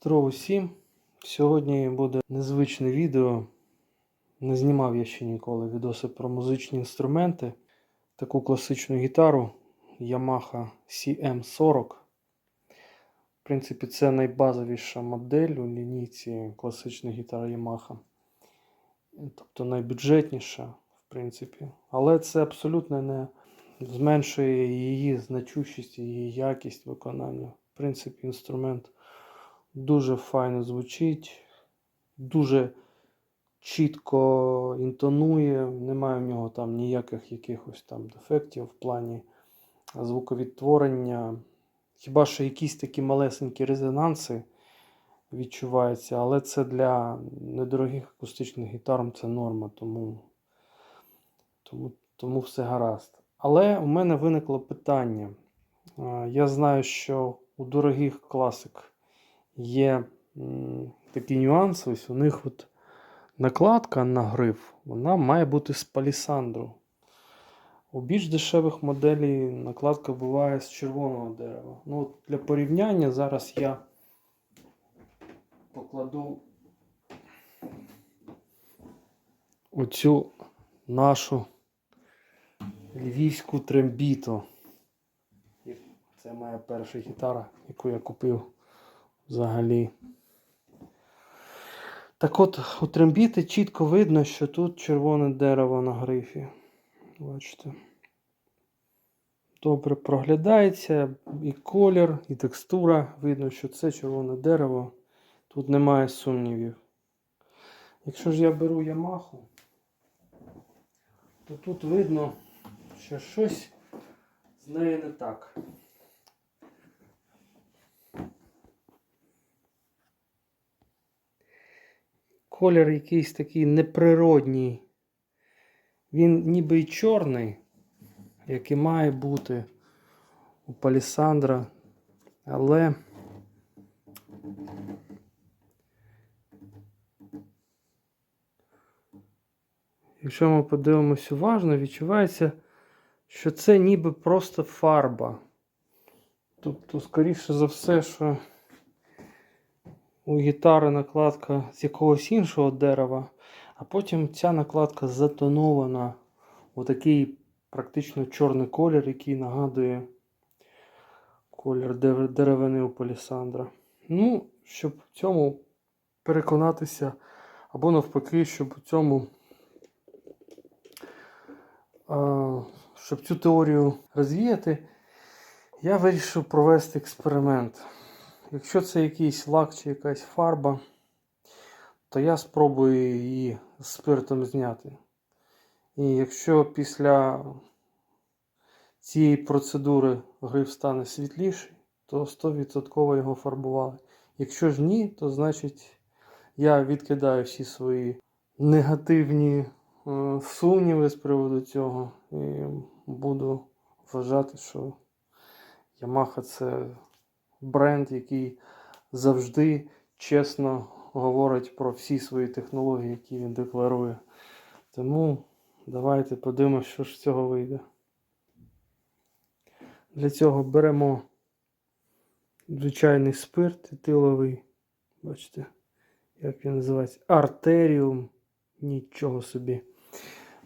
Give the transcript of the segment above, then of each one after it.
Здорово всім! Сьогодні буде незвичне відео. Не знімав я ще ніколи відоси про музичні інструменти. Таку класичну гітару Yamaha CM40. В принципі, це найбазовіша модель у лінійці класичних гітар Yamaha. Тобто найбюджетніша, в принципі. Але це абсолютно не зменшує її значущість, її якість виконання. В принципі, інструмент дуже файно звучить, дуже чітко інтонує, немає в нього там ніяких якихось там дефектів в плані звуковідтворення. Хіба що якісь такі малесенькі резонанси відчуваються, але це для недорогих акустичних гітар це норма, тому, тому, тому все гаразд. Але у мене виникло питання. Я знаю, що у дорогих класик є м, такі нюанси. Ось у них от накладка на гриф, вона має бути з палісандру. У більш дешевих моделей накладка буває з червоного дерева. Ну, от для порівняння зараз я покладу оцю нашу львівську трембіту. Це моя перша гітара, яку я купив взагалі. Так от, у трембіти чітко видно, що тут червоне дерево на грифі. Бачите. Добре проглядається і колір, і текстура. Видно, що це червоне дерево. Тут немає сумнівів. Якщо ж я беру Ямаху, то тут видно, що щось з нею не так. Колір якийсь такий неприродній. Він ніби й чорний, як і має бути у палісандра, але якщо ми подивимось уважно, відчувається, що це ніби просто фарба. Тобто, скоріше за все, що у гітари накладка з якогось іншого дерева, а потім ця накладка затонована у такий практично чорний колір, який нагадує колір деревини у палісандра. Ну, щоб в цьому переконатися, або навпаки, щоб у цьому. Щоб цю теорію розвіяти, я вирішив провести експеримент. Якщо це якийсь лак чи якась фарба, то я спробую її спиртом зняти. І якщо після цієї процедури гриф стане світліший, то 100% його фарбували. Якщо ж ні, то значить я відкидаю всі свої негативні е, сумніви з приводу цього і буду вважати, що Yamaha це бренд, який завжди чесно говорить про всі свої технології, які він декларує. Тому давайте подивимося, що ж з цього вийде. Для цього беремо звичайний спирт етиловий. Бачите, як він називається? Артеріум. Нічого собі.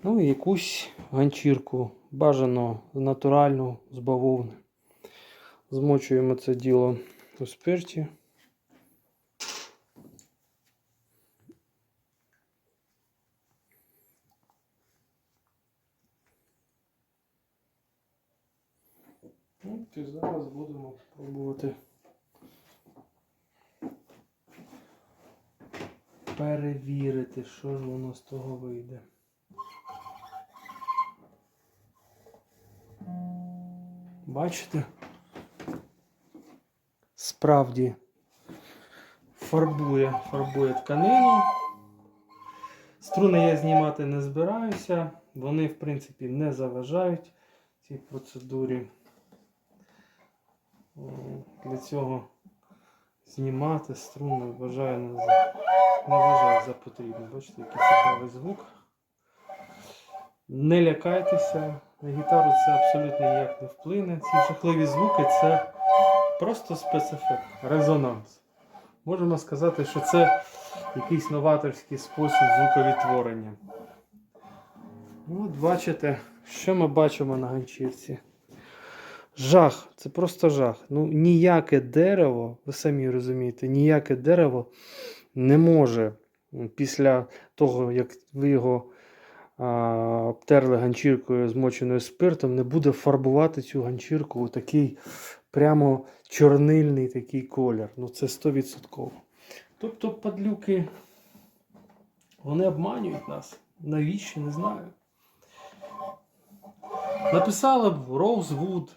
Ну і якусь ганчірку, бажано натуральну з бавовни. Змочуємо це діло у спирті. От і зараз будемо пробувати перевірити, що ж воно з того вийде. Бачите? Справді фарбує, фарбує тканину. Струни я знімати не збираюся. Вони, в принципі, не заважають цій процедурі. Для цього знімати струни вважаю не, не вважаю за потрібно. Бачите, який цікавий звук. Не лякайтеся, на гітару це абсолютно ніяк не вплине. Ці жахливі звуки це просто спецефект, резонанс. можемо сказати, що це якийсь новаторський спосіб звуковідтворення. От бачите, що ми бачимо на ганчірці. Жах, це просто жах. Ну, ніяке дерево, ви самі розумієте, ніяке дерево не може після того, як ви його а, обтерли ганчіркою змоченою спиртом, не буде фарбувати цю ганчірку у такий прямо чорнильний такий колір. Ну це 100%. Тобто падлюки, вони обманюють нас. Навіщо, не знаю. Написали б Rosewood,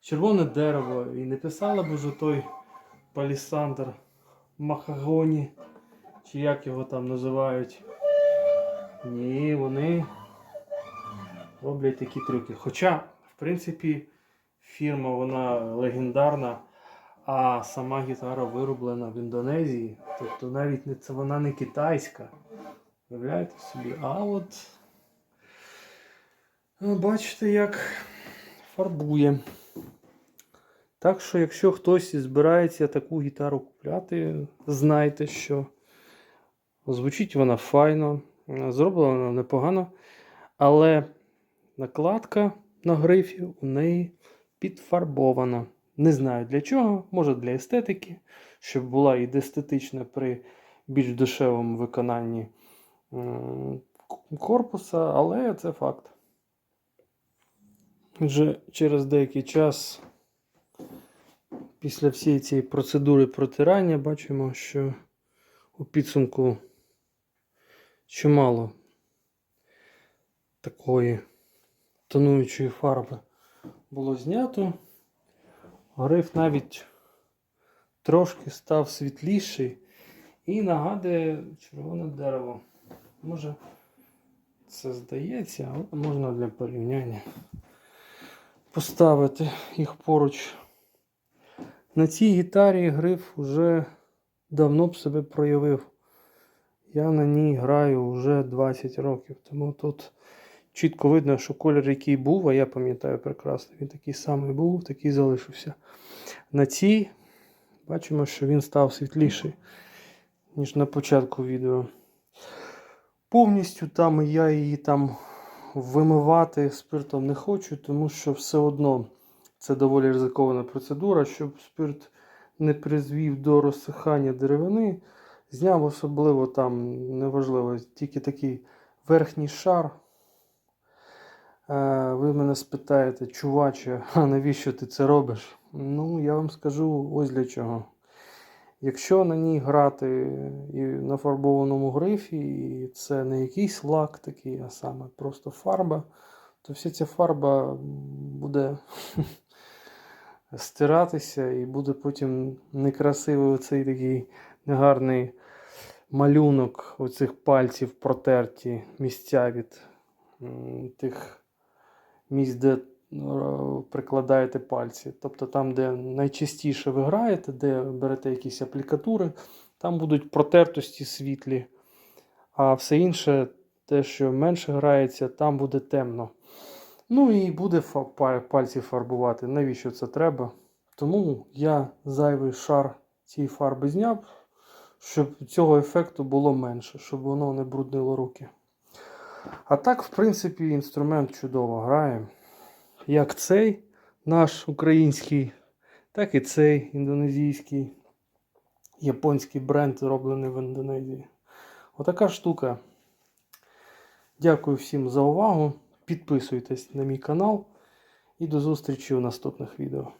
червоне дерево, і не писали б уже той палісандр Махагоні, чи як його там називають. Ні, вони роблять такі трюки. Хоча, в принципі, фірма вона легендарна, а сама гітара вироблена в Індонезії. Тобто навіть не це вона не китайська. Уявляєте собі? А от ну, бачите, як фарбує. Так що, якщо хтось збирається таку гітару купляти, знайте, що звучить вона файно, зроблена вона непогано, але накладка на грифі у неї підфарбована. Не знаю для чого, може для естетики, щоб була і естетична при більш дешевому виконанні корпуса, але це факт. Вже через деякий час, після всієї цієї процедури протирання, бачимо, що у підсумку чимало такої тонуючої фарби було знято. Гриф навіть трошки став світліший і нагадує червоне дерево. Може, це здається, але можна для порівняння поставити їх поруч. На цій гітарі гриф вже давно б себе проявив. Я на ній граю вже 20 років, тому тут чітко видно, що колір, який був, а я пам'ятаю прекрасно, він такий самий був, такий залишився. На цій бачимо, що він став світліший, ніж на початку відео. Повністю там я її там вимивати спиртом не хочу, тому що все одно це доволі ризикована процедура, щоб спирт не призвів до розсихання деревини. Зняв особливо там, неважливо, тільки такий верхній шар. Е, Ви мене спитаєте, чуваче, а навіщо ти це робиш? Ну, я вам скажу ось для чого. Якщо на ній грати і на фарбованому грифі, і це не якийсь лак такий, а саме просто фарба, то вся ця фарба буде стиратися і буде потім некрасивий оцей такий негарний малюнок оцих пальців протерті місця від тих місць, де е, прикладаєте пальці. Тобто там, де найчастіше ви граєте, де берете якісь аплікатури, там будуть протертості світлі, а все інше, те, що менше грається, там буде темно. Ну і буде пальці фарбувати. Навіщо це треба? Тому я зайвий шар цієї фарби зняв, щоб цього ефекту було менше, щоб воно не бруднило руки. А так, в принципі, інструмент чудово грає. Як цей наш український, так і цей індонезійський, японський бренд, зроблений в Індонезії. Отака штука. Дякую всім за увагу. Підписуйтесь на мій канал і до зустрічі у наступних відео.